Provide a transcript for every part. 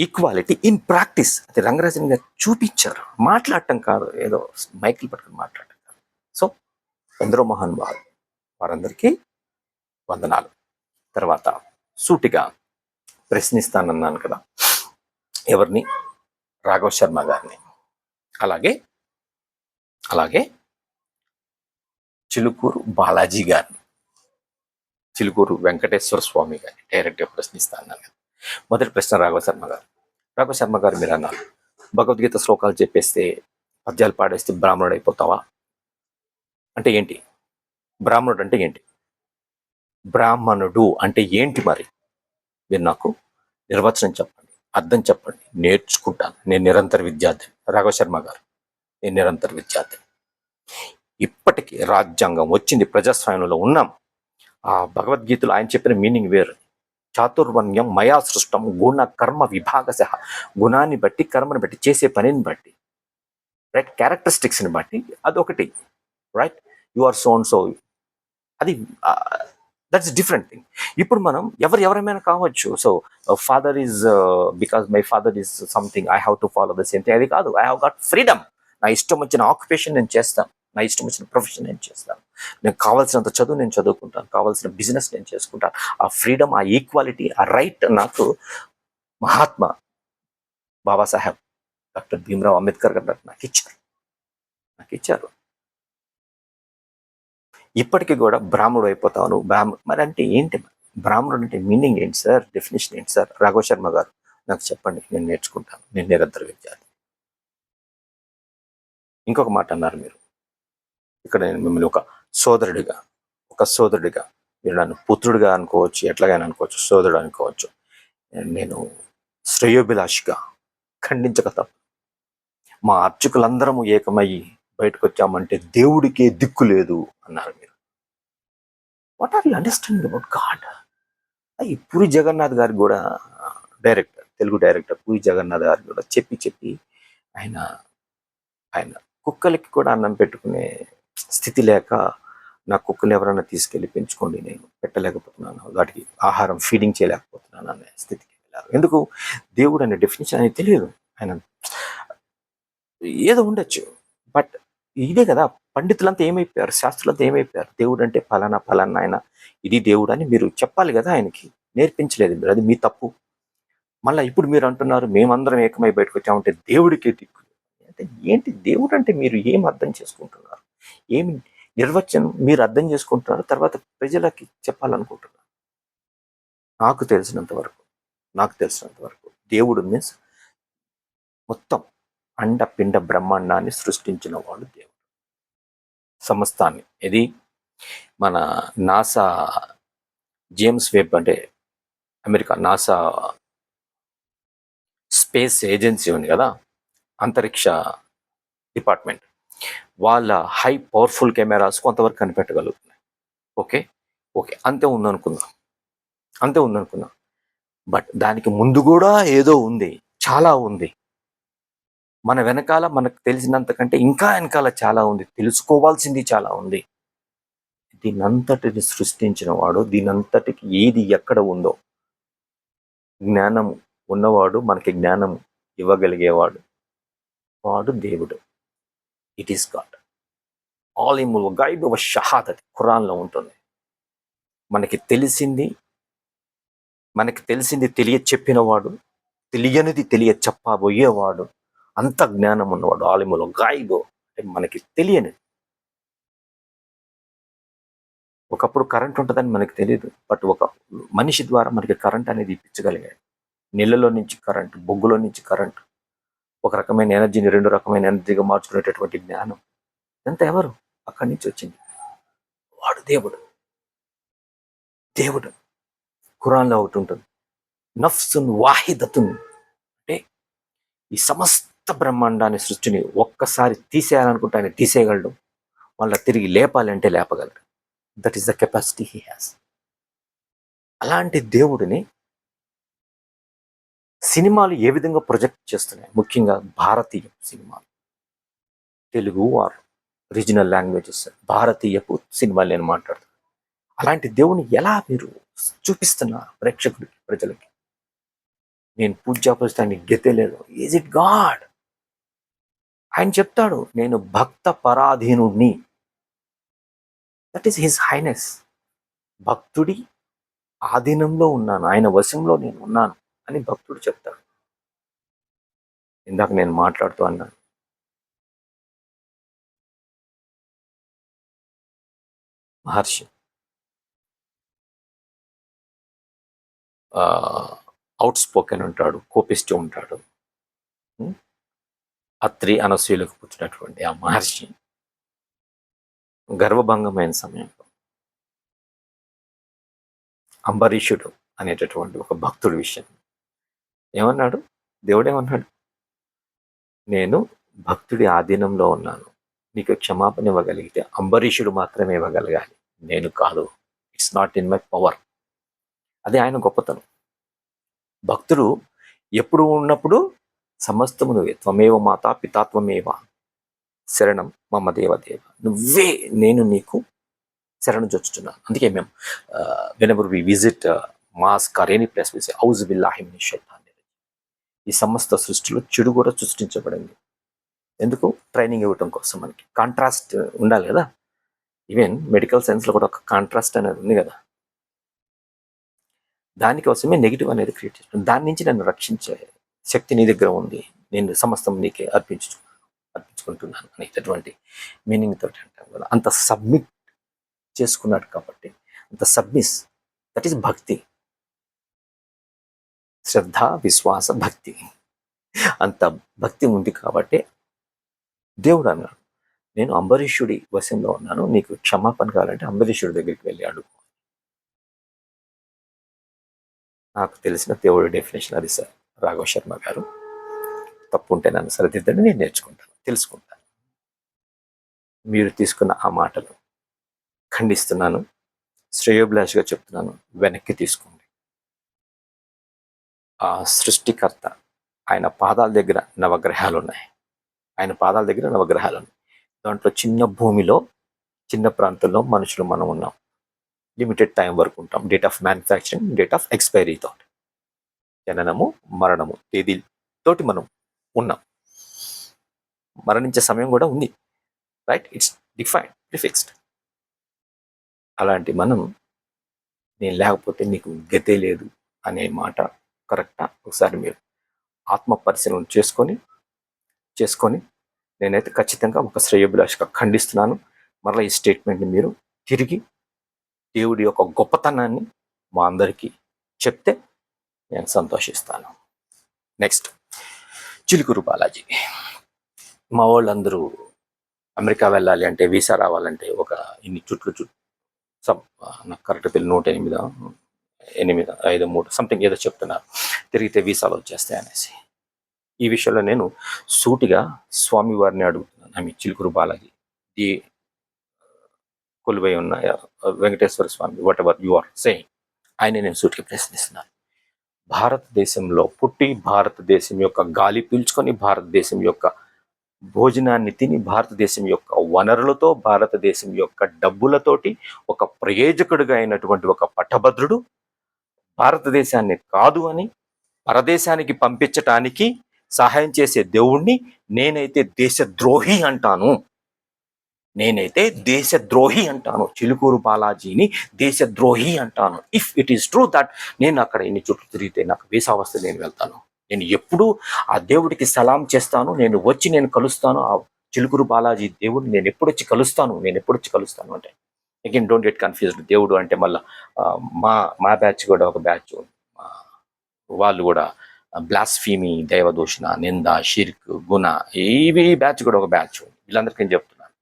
Equality in practice అది రంగరాజన్ గారు చూపించారు. మాట్లాడటం కాదు. ఏదో మైకిల్ పట్టుకుని మాట్లాడటం కాదు. సో ఎందరో మహానుభావులు వారందరికీ వందనాలు. తర్వాత సూటిగా ప్రశ్నిస్తానన్నాను కదా. ఎవరిని? రాఘవ శర్మ గారిని. అలాగే అలాగే చిలుకూరు బాలాజీ గారిని. చిలుకూరు వెంకటేశ్వర స్వామి గారిని. డైరెక్ట్గా ప్రశ్నిస్తాను కదా. మొదటి ప్రశ్న రాఘవ శర్మ గారు. రాఘవ శర్మ గారు మీరు అన్నారు భగవద్గీత శ్లోకాలు చెప్పేస్తే పద్యాలు పాడేస్తే బ్రాహ్మణుడు అయిపోతావా? అంటే ఏంటి? బ్రాహ్మణుడు అంటే ఏంటి? బ్రాహ్మణుడు అంటే ఏంటి మరి? మీరు నాకు నిర్వచనం చెప్పండి అర్థం చెప్పండి నేర్చుకుంటాను. నేను నిరంతర విద్యార్థి రాఘవ శర్మ గారు నేను నిరంతర విద్యార్థి ఇప్పటికీ రాజ్యాంగం వచ్చింది ప్రజాస్వామ్యంలో ఉన్నాం. ఆ భగవద్గీతలో ఆయన చెప్పిన మీనింగ్ వేరు. చాతుర్వర్ణ్యం మయా సృష్టం గుణ కర్మ విభాగశ. గుణాన్ని బట్టి కర్మని బట్టి చేసే పనిని బట్టి. రైట్ క్యారెక్టరిస్టిక్స్ని బట్టి అదొకటి. Right you are son so అది దట్స్ డిఫరెంట్ థింగ్ ఇప్పుడు మనం ఎవరు ఎవరైనా కావచ్చు. So father is because my father is something I have to follow the same thing అది కాదు. ఐ హావ్ గాట్ ఫ్రీడమ్ నా ఇష్టం వచ్చిన ఆక్యుపేషన్ నేను చేస్తాను నా ఇష్టం వచ్చిన ప్రొఫెషన్ నేను చేస్తాను. నేను కావాల్సినంత చదువు నేను చదువుకుంటాను. కావాల్సిన బిజినెస్ నేను చేసుకుంటాను. ఆ ఫ్రీడమ్ ఆ ఈక్వాలిటీ ఆ రైట్ నాకు మహాత్మా బాబాసాహెబ్ డాక్టర్ భీమరావు అంబేద్కర్ గారు నాకు ఇచ్చారు. నాకు ఇచ్చారు. ఇప్పటికీ కూడా బ్రాహ్మణుడు అయిపోతాను. బ్రాహ్మణ మరి అంటే ఏంటి బ్రాహ్మణుడు అంటే మీనింగ్ ఏంటి సార్ డెఫినేషన్ ఏంటి సార్ రాఘవ శర్మ గారు నాకు చెప్పండి నేను నేర్చుకుంటాను. నేను నిరంతర విద్యార్థి ఇంకొక మాట అన్నారు మీరు. ఇక్కడ నేను మిమ్మల్ని ఒక సోదరుడిగా ఒక సోదరుడిగా మీరు నన్ను పుత్రుడిగా అనుకోవచ్చు ఎట్లాగైనా అనుకోవచ్చు సోదరుడు అనుకోవచ్చు. నేను శ్రేయోభిలాషిగా ఖండించక తప్ప మా అర్చకులందరము ఏకమయ్యి బయటకు వచ్చామంటే దేవుడికే దిక్కు లేదు అన్నారు మీరు. What are you understanding about God అయ్యి పూరి జగన్నాథ్ గారికి కూడా డైరెక్టర్ తెలుగు డైరెక్టర్ పూరి జగన్నాథ్ గారికి కూడా చెప్పి చెప్పి ఆయన ఆయన కుక్కలకి కూడా అన్నం పెట్టుకునే స్థితి లేక నా కుక్కలు ఎవరైనా తీసుకెళ్ళి పెంచుకోండి నేను పెట్టలేకపోతున్నాను. వాటికి ఆహారం ఫీడింగ్ చేయలేకపోతున్నాను అనే స్థితికి వెళ్ళారు. ఎందుకు? దేవుడు అనే డెఫినేషన్ అనేది తెలియదు. ఆయన ఏదో ఉండొచ్చు. బట్ ఇదే కదా పండితులంతా ఏమైపోయారు? శాస్త్రులంతా ఏమైపోయారు? దేవుడు అంటే ఫలానా ఫలానా ఆయన ఇది దేవుడు అని మీరు చెప్పాలి కదా ఆయనకి. నేర్పించలేదు మీరు. అది మీ తప్పు. మళ్ళీ ఇప్పుడు మీరు అంటున్నారు మేమందరం ఏకమై బయటకు వచ్చామంటే దేవుడికి దిక్కు. అంటే ఏంటి? దేవుడు అంటే మీరు ఏం అర్థం చేసుకుంటున్నారు? ఏమి నిర్వచనం మీరు అర్థం చేసుకుంటున్నారు తర్వాత ప్రజలకి చెప్పాలనుకుంటున్నారు. నాకు తెలిసినంత వరకు నాకు తెలిసినంత వరకు దేవుడు మీన్స్ మొత్తం అండ పిండ బ్రహ్మాండాన్ని సృష్టించిన వాడు దేవుడు. సమస్తాన్ని. ఇది మన నాసా జేమ్స్ వెబ్ అంటే అమెరికా నాసా స్పేస్ ఏజెన్సీ ఉంది కదా అంతరిక్ష డిపార్ట్మెంట్. వాళ్ళ హై పవర్ఫుల్ కెమెరాస్ కొంతవరకు కనిపెట్టగలుగుతున్నాయి. ఓకే? ఓకే అంతే ఉందనుకుందాం. అంతే ఉందనుకుందాం. బట్ దానికి ముందు కూడా ఏదో ఉంది. చాలా ఉంది. మన వెనకాల మనకు తెలిసినంత కంటే ఇంకా వెనకాల చాలా ఉంది. తెలుసుకోవాల్సింది చాలా ఉంది. దీనంతటిని సృష్టించిన వాడు దీనంతటికి ఏది ఎక్కడ ఉందో జ్ఞానం ఉన్నవాడు మనకి జ్ఞానం ఇవ్వగలిగేవాడు. వాడు దేవుడు. ఇట్ ఈస్ గాడ్ ఆల్ ఇమ్ గైడ్ ఒక షహాద్ ఖురాన్లో ఉంటుంది. మనకి తెలిసింది మనకి తెలిసింది తెలియ చెప్పినవాడు తెలియనిది తెలియ చెప్పబోయేవాడు అంత జ్ఞానం ఉన్నవాడు ఆలిములో గాయబో అంటే మనకి తెలియని ఒకప్పుడు కరెంట్ ఉంటుందని మనకి తెలియదు బట్ ఒక మనిషి ద్వారా మనకి కరెంట్ అనేది ఇప్పించగలిగాడు. నీళ్ళలో నుంచి కరెంట్ బొగ్గులో నుంచి కరెంట్ ఒక రకమైన ఎనర్జీని రెండు రకమైన ఎనర్జీగా మార్చుకునేటటువంటి జ్ఞానం ఇదంతా ఎవరు? అక్కడి నుంచి వచ్చింది. వాడు దేవుడు. దేవుడు. ఖురాన్లో ఒకటి ఉంటుంది. నఫ్సున్ వాహిదతున్. అంటే ఈ సమస్త బ్రహ్మాండాన్ని సృష్టిని ఒక్కసారి తీసేయాలనుకుంటే ఆయన తీసేయగలడు. వాళ్ళ తిరిగి లేపాలంటే లేపగలడు. That is the capacity he has అలాంటి దేవుడిని సినిమాలు ఏ విధంగా ప్రొజెక్ట్ చేస్తున్నాయి? ముఖ్యంగా భారతీయ సినిమాలు. తెలుగు ఆర్ రీజనల్ లాంగ్వేజెస్ భారతీయపు సినిమాలు నేను మాట్లాడుతున్నాను అలాంటి దేవుని ఎలా మీరు చూపిస్తున్నారు ప్రేక్షకుడికి ప్రజలకి? నేను పూజ పుస్తకానికి గెతే లేదు ఈజ్ ఇట్ గాడ్ ఆయన చెప్తాడు నేను భక్త పరాధీనుడిని దట్ ఈస్ హిజ్ హైనెస్ భక్తుడి ఆధీనంలో ఉన్నాను. ఆయన వశంలో నేను ఉన్నాను. అని భక్తుడు చెప్తాడు. ఇందాక నేను మాట్లాడుతూ అన్నాను. మహర్షి అవుట్ స్పోకెన్ ఉంటాడు కోపిస్తూ ఉంటాడు. అత్రి అనసూయలకు పుట్టినటువంటి ఆ మహర్షి గర్వభంగమైన సమయంలో అంబరీషుడు అనేటటువంటి ఒక భక్తుడి విషయం. ఏమన్నాడు? దేవుడేమన్నాడు? నేను భక్తుడి ఆధీనంలో ఉన్నాను. నీకు క్షమాపణ ఇవ్వగలిగితే అంబరీషుడు మాత్రమే ఇవ్వగలగాలి. నేను కాదు. It's not in my power అది ఆయన గొప్పతనం. భక్తుడు ఎప్పుడు ఉన్నప్పుడు సమస్తము నువ్వే త్వమేవ మాత పితాత్వమేవ శరణం మమ దేవ దేవ నువ్వే నేను నీకు శరణు చొచ్చుతున్నాను అందుకే మేము whenever we visit mosque or any place visit house బిల్లాహిమ్ ఈ సమస్త సృష్టిలో చెడు కూడా సృష్టించబడింది. ఎందుకు? ట్రైనింగ్ ఇవ్వటం కోసం మనకి. కాంట్రాస్ట్ ఉండాలి కదా? ఈవెన్ మెడికల్ సైన్స్లో కూడా ఒక కాంట్రాస్ట్ అనేది ఉంది కదా? దానికోసమే నెగిటివ్ అనేది క్రియేట్ చేస్తాను దాని నుంచి నన్ను రక్షించే శక్తి నీ దగ్గర ఉంది. నేను సమస్తం నీకే అర్పించు అర్పించుకుంటున్నాను అనేటటువంటి మీనింగ్ తోటి అంటాం కదా. అంత సబ్మిట్ చేసుకున్నాడు కాబట్టి అంత సబ్మిస్ దట్ ఈస్ భక్తి. శ్రద్ధ విశ్వాస భక్తి. అంత భక్తి ఉంది కాబట్టి దేవుడు అన్నాడు నేను అంబరీషుడి వశంలో ఉన్నాను నీకు క్షమాపణ కావాలంటే అంబరీషుడి దగ్గరికి వెళ్ళి అడుగు. నాకు తెలిసిన దేవుడి డెఫినేషన్ అది సార్ రాఘవ శర్మ గారు. తప్పు ఉంటే నన్ను సరిదిద్దండి నేను నేర్చుకుంటాను తెలుసుకుంటాను. మీరు తీసుకున్న ఆ మాటలు ఖండిస్తున్నాను శ్రేయోభిలాష్గా చెప్తున్నాను వెనక్కి తీసుకుంటాను ఆ సృష్టికర్త ఆయన పాదాల దగ్గర నవగ్రహాలు ఉన్నాయి ఆయన పాదాల దగ్గర నవగ్రహాలు ఉన్నాయి దాంట్లో చిన్న భూమిలో చిన్న ప్రాంతంలో మనుషులు మనం ఉన్నాం. లిమిటెడ్ టైం వరకు ఉంటాం. Date of manufacturing date of expiry తోటి. జననము మరణము తేదీతోటి మనం ఉన్నాం. మరణించే సమయం కూడా ఉంది. రైట్ ఇట్స్ డిఫైన్డ్ ప్రిఫిక్స్డ్ అలాంటి మనం నేను లేకపోతే నీకు గతే లేదు అనే మాట కరెక్టా? ఒకసారి మీరు ఆత్మ పరిశీలన చేసుకొని చేసుకొని నేనైతే ఖచ్చితంగా ఒక శ్రేయభిలాషగా ఖండిస్తున్నాను. మరలా ఈ స్టేట్మెంట్ని మీరు తిరిగి దేవుడి యొక్క గొప్పతనాన్ని మా అందరికీ చెప్తే నేను సంతోషిస్తాను. నెక్స్ట్ చిలుకూరు బాలాజీ. మా వాళ్ళందరూ అమెరికా వెళ్ళాలి అంటే వీసా రావాలంటే ఒక ఇన్ని చుట్లు చుట్టూ సబ్ నాకు కరెక్ట్ తెలియదు నూట ఎనిమిది? ఎనిమిది ఐదు మూడు సంథింగ్ ఏదో చెప్తున్నారు తిరిగితే వీసాలు వచ్చేస్తాయి అనేసి. ఈ విషయంలో నేను సూటిగా స్వామి వారిని అడుగుతున్నాను. ఆమె చిలుకూరు బాలాజీ. ఈ కొలువై ఉన్న Venkateswara Swamy whatever you are saying ఆయన నేను సూటిగా ప్రశ్నిస్తున్నాను. భారతదేశంలో పుట్టి భారతదేశం యొక్క గాలి పీల్చుకొని భారతదేశం యొక్క భోజనాన్ని తిని భారతదేశం యొక్క వనరులతో భారతదేశం యొక్క డబ్బులతోటి ఒక ప్రయోజకుడిగా అయినటువంటి ఒక పట్టభద్రుడు భారతదేశాన్ని కాదు అని పరదేశానికి పంపించటానికి సహాయం చేసే దేవుణ్ణి నేనైతే దేశద్రోహి అంటాను. నేనైతే దేశద్రోహి అంటాను. చిలుకూరు బాలాజీని దేశద్రోహి అంటాను. If it is true that నేను అక్కడ ఎన్ని చుట్టూ తిరిగితే నాకు వీసా వస్తే నేను వెళ్తాను. నేను ఎప్పుడూ ఆ దేవుడికి సలాం చేస్తాను. నేను వచ్చి నేను కలుస్తాను. ఆ చిలుకూరు బాలాజీ దేవుడిని నేను ఎప్పుడొచ్చి కలుస్తాను? నేను ఎప్పుడొచ్చి కలుస్తాను అంటే అగైన్ డోంట్ గెట్ కన్ఫ్యూజ్డ్ దేవుడు అంటే మళ్ళీ మా మా బ్యాచ్ కూడా ఒక బ్యాచ్ వాళ్ళు కూడా బ్లాస్ఫీమి దైవదూషణ నింద షిర్క్ గుణ ఇవి బ్యాచ్ కూడా ఒక బ్యాచ్ వీళ్ళందరికీ నేను చెప్తున్నాను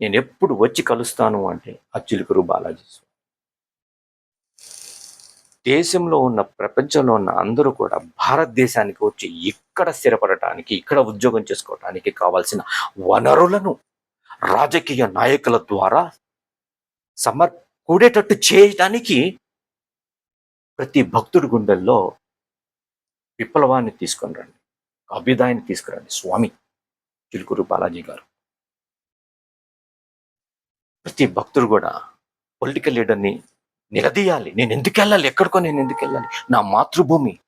నేను ఎప్పుడు వచ్చి కలుస్తాను అంటే ఆ బాలాజీ స్వామి. దేశంలో ఉన్న ప్రపంచంలో ఉన్న అందరూ కూడా భారతదేశానికి వచ్చి ఇక్కడ స్థిరపడటానికి ఇక్కడ ఉద్యోగం చేసుకోవటానికి కావాల్సిన వనరులను రాజకీయ నాయకుల ద్వారా సమకూడేటట్టు చేయటానికి ప్రతి భక్తుడి గుండెల్లో విప్లవాన్ని తీసుకొని రండి. అభ్యుదాయాన్ని తీసుకురండి. స్వామి చిలుకూరు బాలాజీ గారు. ప్రతి భక్తుడు కూడా పొలిటికల్ లీడర్ని నిలదీయాలి. నేను ఎందుకు వెళ్ళాలి? ఎక్కడికో నేను ఎందుకు వెళ్ళాలి? నా మాతృభూమి